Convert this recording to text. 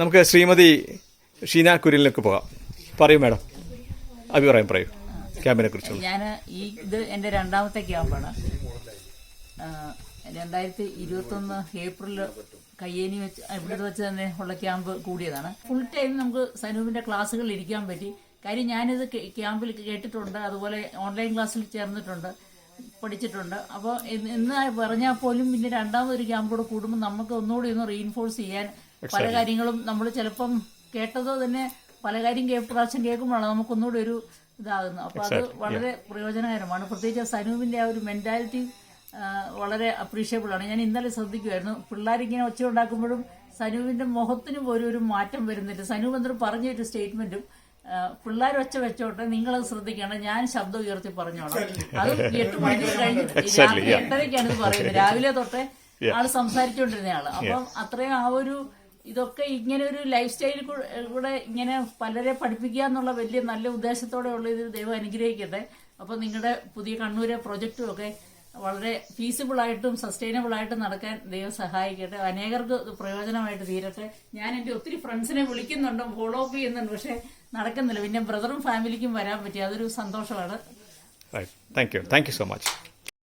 നമുക്ക് ശ്രീമതി ഷീന കുര്യലിനൊക്കെ പോകാം. പറയൂ മാഡം. അഭിപ്രായം പറയൂ. ക്യാമ്പിനെ കുറിച്ച് ഞാൻ ഈ ഇത് എന്റെ രണ്ടാമത്തെ ക്യാമ്പാണ്. രണ്ടായിരത്തി ഇരുപത്തൊന്ന് ഏപ്രിൽ കയ്യേനി വെച്ച് ഇവിടെ വെച്ച് തന്നെ ഉള്ള ക്യാമ്പ് കൂടിയതാണ്. ഫുൾ ടൈം നമുക്ക് സനൂപിന്റെ ക്ലാസ്സുകളിൽ ഇരിക്കാൻ പറ്റി. കാര്യം ഞാനിത് ക്യാമ്പിൽ കേട്ടിട്ടുണ്ട്. അതുപോലെ ഓൺലൈൻ ക്ലാസ്സിൽ ചേർന്നിട്ടുണ്ട്. പഠിച്ചിട്ടുണ്ട്. അപ്പോൾ ഇന്ന് പറഞ്ഞാൽ പോലും പിന്നെ രണ്ടാമതൊരു ക്യാമ്പോടെ കൂടുമ്പോൾ നമുക്ക് ഒന്നുകൂടി ഒന്ന് റീഇൻഫോഴ്സ് ചെയ്യാൻ പല കാര്യങ്ങളും നമ്മൾ ചിലപ്പം കേട്ടതോ തന്നെ പല കാര്യം പ്രാവശ്യം കേൾക്കുമ്പോഴാണ് നമുക്കൊന്നുകൂടി ഒരു ഇതാകുന്നത്. അപ്പോൾ അത് വളരെ പ്രയോജനകരമാണ്. പ്രത്യേകിച്ച് സനൂപിന്റെ ആ ഒരു മെന്റാലിറ്റി വളരെ അപ്രീഷിയബിൾ ആണ്. ഞാൻ ഇന്നലെ ശ്രദ്ധിക്കുമായിരുന്നു പിള്ളേരിങ്ങനെ ഒച്ച ഉണ്ടാക്കുമ്പോഴും സനൂപിന്റെ മുഖത്തിന് പോലും ഒരു മാറ്റം വരുന്നില്ല. സനൂപ് എന്നിട്ട് പറഞ്ഞ ഒരു സ്റ്റേറ്റ്മെന്റും പിള്ളേർ ഒച്ച വെച്ചോട്ടെ നിങ്ങളത് ശ്രദ്ധിക്കണം. ഞാൻ ശബ്ദം ഉയർത്തി പറഞ്ഞോളാം. അത് എട്ട് മണിക്കൂർ കഴിഞ്ഞ് രാത്രി എട്ടരയ്ക്കാണ് ഇത് പറയുന്നത്. രാവിലെ തൊട്ടേ ആൾ സംസാരിച്ചുകൊണ്ടിരുന്ന ആൾ അപ്പം അത്രയും ആ ഒരു ഇതൊക്കെ ഇങ്ങനെ ഒരു ലൈഫ് സ്റ്റൈലിൽ കൂടെ ഇങ്ങനെ പലരെ പഠിപ്പിക്കുക എന്നുള്ള വലിയ നല്ല ഉദ്ദേശത്തോടെ ഉള്ള ഇത് ദൈവം അനുഗ്രഹിക്കട്ടെ. അപ്പൊ നിങ്ങളുടെ പുതിയ കണ്ണൂരെ പ്രൊജക്റ്റും ഒക്കെ വളരെ സസ്റ്റൈനബിൾ ആയിട്ടും നടക്കാൻ ദൈവം സഹായിക്കട്ടെ. അനേകർക്ക് പ്രയോജനമായിട്ട് തീരട്ടെ. ഞാൻ എന്റെ ഒത്തിരി ഫ്രണ്ട്സിനെ വിളിക്കുന്നുണ്ട് ഫോളോ അപ്പ് ചെയ്യുന്നുണ്ട് പക്ഷെ നടക്കുന്നില്ല. പിന്നെ ബ്രദറും ഫാമിലിക്കും വരാൻ പറ്റി അതൊരു സന്തോഷമാണ്. Thank you thank you so much